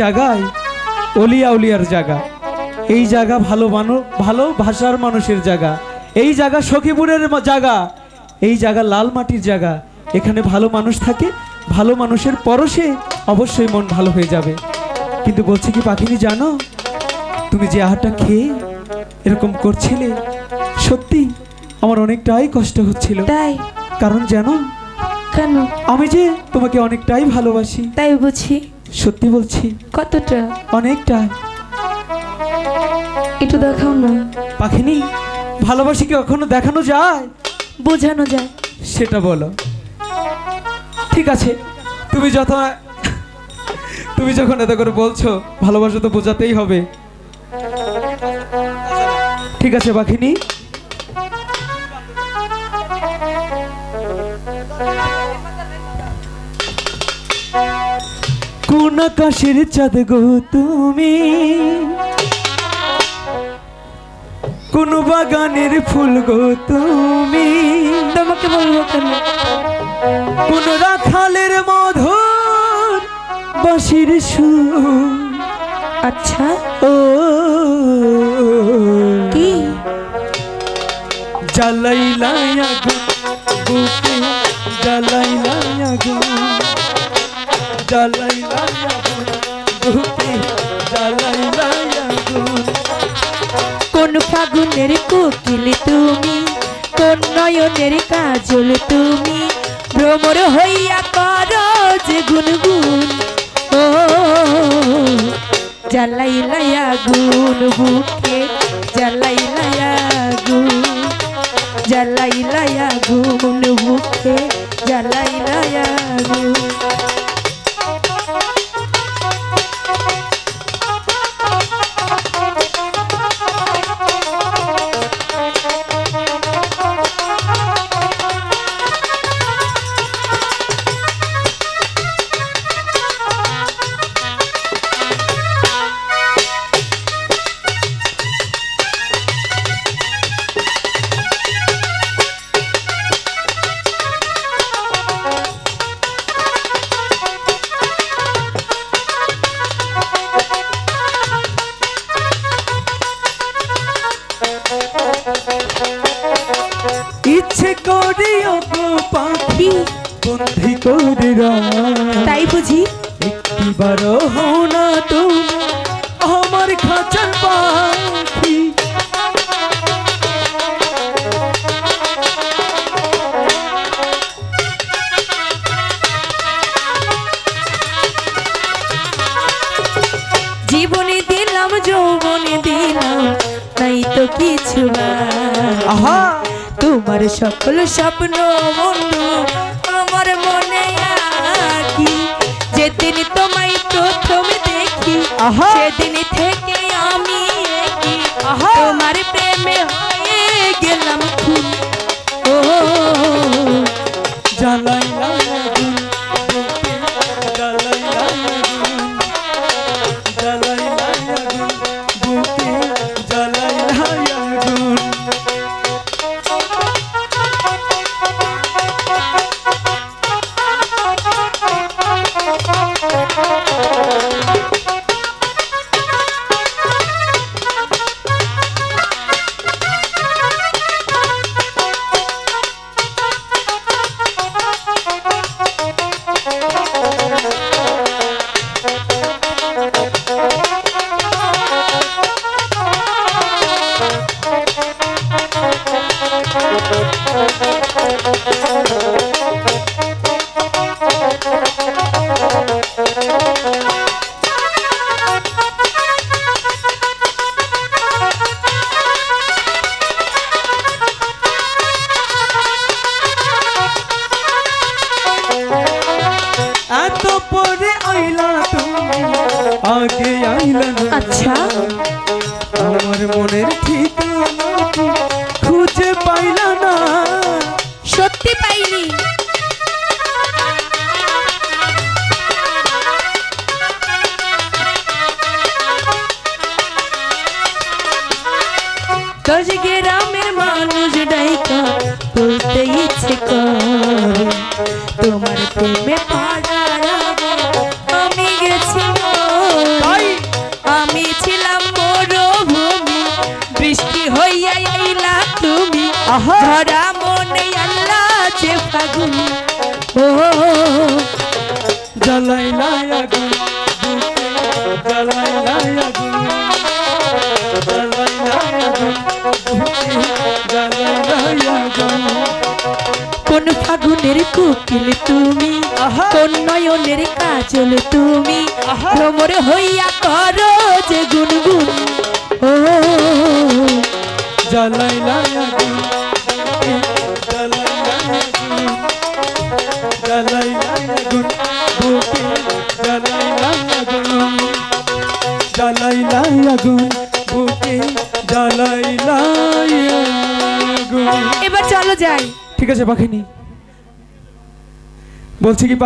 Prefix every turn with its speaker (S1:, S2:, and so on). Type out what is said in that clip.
S1: জায়গায় অলিয়া উলিয়ার জায়গা এই জায়গা ভালো মানুষ ভালো ভাষার মানুষের জায়গা এই জায়গা সখীপুরের জায়গা এই জায়গা লাল মাটির জায়গা এখানে ভালো মানুষ থাকে ভালো মানুষের পরশে অবশ্যই মন ভালো হয়ে যাবে। কিন্তু বলছি কি পাখিনি জানো? তুমি যে আহারটা খেয়ে এরকম করছিলে সত্যি আমার অনেকটাই কষ্ট হচ্ছিল।
S2: তাই?
S1: কারণ জানো
S2: কেন?
S1: আমি যে তোমাকে অনেকটাই ভালোবাসি।
S2: তাই বুঝি।
S1: সত্যি বলছি
S2: কতটা?
S1: অনেকটা।
S2: একটু দেখাও না।
S1: পাখিনি ভালোবাসি কি কখনো দেখানো যায়?
S2: বোঝানো যায়।
S1: সেটা বলো। ঠিক আছে তুমি যত তুমি যখন এত করে বলছো ভালোবাসা তো বোঝাতেই হবে। ঠিক আছে পাখিনি। কোন আকাশের চাঁদ গো তুমি। কোন বাগানের ফুল গো তুমি।
S2: তোমাকে বলব কেন?
S1: কোন রাখালের মধুর বাঁশির সুর।
S2: আচ্ছা।
S1: ও।
S2: কি?
S1: জ্বালাইলাই আগুন বুকে জ্বালাইলাই আগুন। জ্বালাইলাই
S2: কোন ফাগুনের কোকিল তুমি কোন নয়নের কাজল তুমি ভ্রমর হইয়া কর যে গুনগুন ও জ্বালাই লাইয়া গুন বুকে জ্বালাই লাইয়া গুন জ্বালাই লাইয়া গুন বুকে জ্বালাই লাইয়া গুন
S1: বন্ধি করে
S2: তাই বুঝি?
S1: একটিবার হও না তুমি আমার খাঁচার পাখি।
S2: জীবনে দিলাম যৌবনে দিলাম নাই তো কিছু আর।
S1: আহা!
S2: তোমার সকল স্বপ্ন বন্ধু সেদিন থেকে আমি একি
S1: আহা।
S2: তোমার প্রেমে হয়ে গেলাম খুন ও
S1: জ্বালাই আগুন বুকে
S2: আচ্ছা।
S1: আমার মনের ঠিকানা
S2: সত্যি পাইনি গ্রামের মানুষ ডাইকা বলতে ইচ্ছে তোমার আমি গেছি আমি
S1: ছিলাম
S2: বৃষ্টি তুমি। ধরা যে ফাগুন ও
S1: জ্বালাইলাই আগুন। বুকে জ্বালাইলাই আগুন। জ্বালাইলাই আগুন। বুকে জ্বালাইলাই আগুন।
S2: কোন ফাগুনের কোকিল তুমি। কোন নয়নের কাজল তুমি। ভ্রমর হইয়া করো যে গুনগুন। ও
S1: জ্বালাইলাই আগুন। জ্বালাইলাই আগুন বুকে জ্বালাইলাই আগুন
S2: এবার চলো যাই।
S1: ঠিক আছে পাখিনি। বলছি কি